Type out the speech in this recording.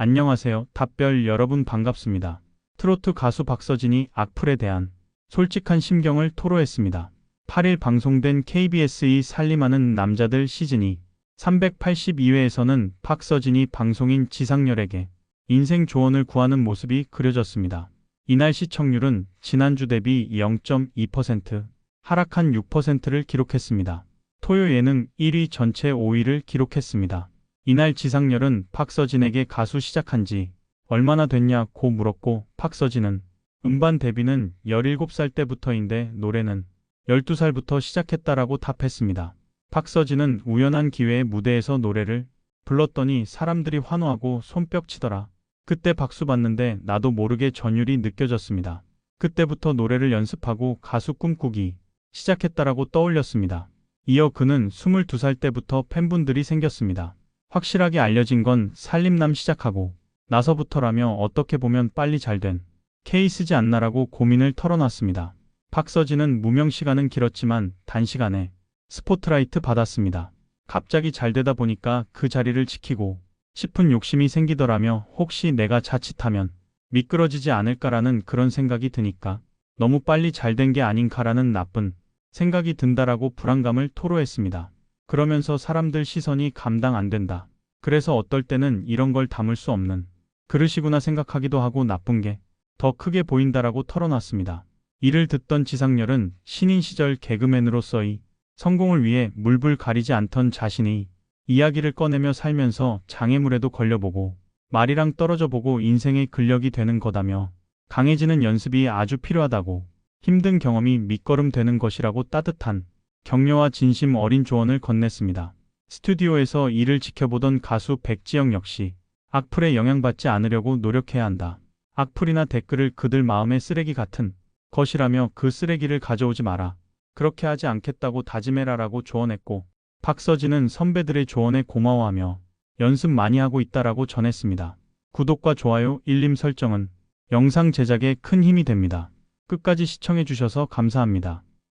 안녕하세요. 답별 여러분 반갑습니다. 트로트 가수 박서진이 악플에 대한 솔직한 심경을 토로했습니다. 8일 방송된 KBS의 살림하는 남자들 시즌2 382회에서는 박서진이 방송인 지상렬에게 인생 조언을 구하는 모습이 그려졌습니다. 이날 시청률은 지난주 대비 0.2% 하락한 6%를 기록했습니다. 토요 예능 1위 전체 5위를 기록했습니다. 이날 지상렬은 박서진에게 가수 시작한 지 얼마나 됐냐고 물었고 박서진은 음반 데뷔는 17살 때부터인데 노래는 12살부터 시작했다라고 답했습니다. 박서진은 우연한 기회에 무대에서 노래를 불렀더니 사람들이 환호하고 손뼉 치더라. 그때 박수 받는데 나도 모르게 전율이 느껴졌습니다. 그때부터 노래를 연습하고 가수 꿈꾸기 시작했다라고 떠올렸습니다. 이어 그는 22살 때부터 팬분들이 생겼습니다. 확실하게 알려진 건 살림남 시작하고 나서부터라며 어떻게 보면 빨리 잘 된 케이스지 않나라고 고민을 털어놨습니다. 박서진은 무명 시간은 길었지만 단시간에 스포트라이트 받았습니다. 갑자기 잘 되다 보니까 그 자리를 지키고 싶은 욕심이 생기더라며 혹시 내가 자칫하면 미끄러지지 않을까라는 그런 생각이 드니까 너무 빨리 잘 된 게 아닌가라는 나쁜 생각이 든다라고 불안감을 토로했습니다. 그러면서 사람들 시선이 감당 안 된다. 그래서 어떨 때는 이런 걸 담을 수 없는 그릇이구나 생각하기도 하고 나쁜 게 더 크게 보인다라고 털어놨습니다. 이를 듣던 지상렬은 신인 시절 개그맨으로서의 성공을 위해 물불 가리지 않던 자신이 이야기를 꺼내며 살면서 장애물에도 걸려보고 말이랑 떨어져 보고 인생의 근력이 되는 거다며 강해지는 연습이 아주 필요하다고 힘든 경험이 밑거름 되는 것이라고 따뜻한 격려와 진심 어린 조언을 건넸습니다. 스튜디오에서 이를 지켜보던 가수 백지영 역시 악플에 영향받지 않으려고 노력해야 한다. 악플이나 댓글을 그들 마음의 쓰레기 같은 것이라며 그 쓰레기를 가져오지 마라. 그렇게 하지 않겠다고 다짐해라라고 조언했고 박서진은 선배들의 조언에 고마워하며 연습 많이 하고 있다라고 전했습니다. 구독과 좋아요, 일림 설정은 영상 제작에 큰 힘이 됩니다. 끝까지 시청해 주셔서 감사합니다.